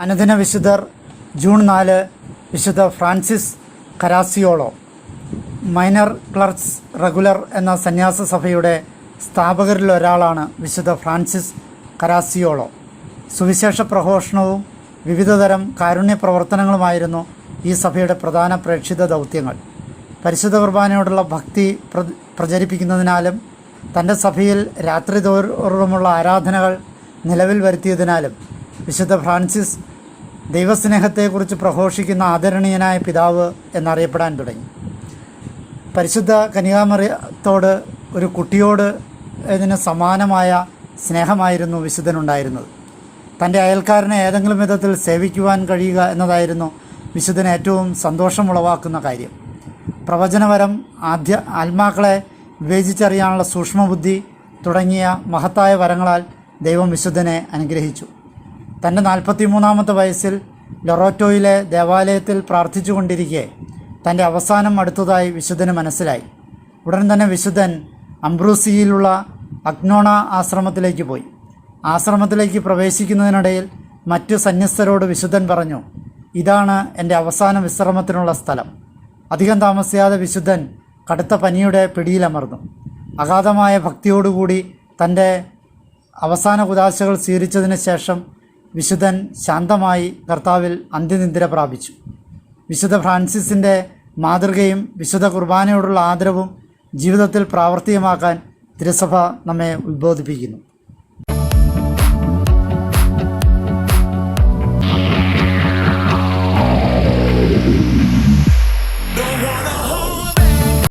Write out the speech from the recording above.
അനുദിന വിശുദ്ധർ ജൂൺ നാല് വിശുദ്ധ Francis Caracciolo minor clerks regular എന്ന സന്യാസ സഭയുടെ സ്ഥാപകരിൽ ഒരാളാണ് വിശുദ്ധ ഫ്രാൻസിസ് കരാസിയോളോ. സുവിശേഷ പ്രഘോഷണവും വിവിധതരം കാരുണ്യ പ്രവർത്തനങ്ങളുമായിരുന്നു ഈ സഭയുടെ പ്രധാന പ്രേക്ഷിത ദൗത്യങ്ങൾ. പരിശുദ്ധ കുർബാനയോടുള്ള ഭക്തി പ്ര- പ്രചരിപ്പിക്കുന്നതിനാലും തന്റെ സഭയിൽ രാത്രി തോറുമുള്ള ആരാധനകൾ നിലവിൽ വരുത്തിയതിനാലും വിശുദ്ധ ഫ്രാൻസിസ് ദൈവസ്നേഹത്തെക്കുറിച്ച് പ്രഘോഷിക്കുന്ന ആദരണീയനായ പിതാവ് എന്നറിയപ്പെടാൻ തുടങ്ങി. പരിശുദ്ധ കനികാമറിയത്തോട് ഒരു കുട്ടിയോട് ഇതിന് സമാനമായ സ്നേഹമായിരുന്നു വിശുദ്ധനുണ്ടായിരുന്നത്. തന്റെ അയൽക്കാരനെ ഏതെങ്കിലും വിധത്തിൽ സേവിക്കുവാൻ കഴിയുക എന്നതായിരുന്നു വിശുദ്ധന് ഏറ്റവും സന്തോഷമുളവാക്കുന്ന കാര്യം. പ്രവചനപരം ആദ്യ ആത്മാക്കളെ വിവേചിച്ചറിയാനുള്ള സൂക്ഷ്മബുദ്ധി തുടങ്ങിയ മഹത്തായ വരങ്ങളാൽ ദൈവം വിശുദ്ധനെ അനുഗ്രഹിച്ചു. തന്റെ നാൽപ്പത്തി മൂന്നാമത്തെ വയസ്സിൽ ലൊറോറ്റോയിലെ ദേവാലയത്തിൽ പ്രാർത്ഥിച്ചുകൊണ്ടിരിക്കെ തന്റെ അവസാനം അടുത്തതായി വിശുദ്ധന് മനസ്സിലായി. ഉടൻ തന്നെ വിശുദ്ധൻ അംബ്രൂസിയിലുള്ള അഗ്നോണ ആശ്രമത്തിലേക്ക് പോയി. ആശ്രമത്തിലേക്ക് പ്രവേശിക്കുന്നതിനിടയിൽ മറ്റു സന്യസ്തരോട് വിശുദ്ധൻ പറഞ്ഞു ഇതാണ് എന്റെ അവസാന വിശ്രമത്തിനുള്ള സ്ഥലം. അധികം താമസിയാതെ വിശുദ്ധൻ കടുത്ത പനിയുടെ പിടിയിലമർന്നു. അഗാധമായ ഭക്തിയോടുകൂടി തന്റെ അവസാന കുതാശകൾ സ്വീകരിച്ചതിന് ശേഷം വിശുദ്ധൻ ശാന്തമായി കർത്താവിൽ അന്ത്യനിദ്ര പ്രാപിച്ചു. വിശുദ്ധ ഫ്രാൻസിസിന്റെ മാതൃകയും വിശുദ്ധ കുർബാനയോടുള്ള ആദരവും ജീവിതത്തിൽ പ്രാവർത്തികമാക്കാൻ തിരുസഭ നമ്മെ ഉദ്ബോധിപ്പിക്കുന്നു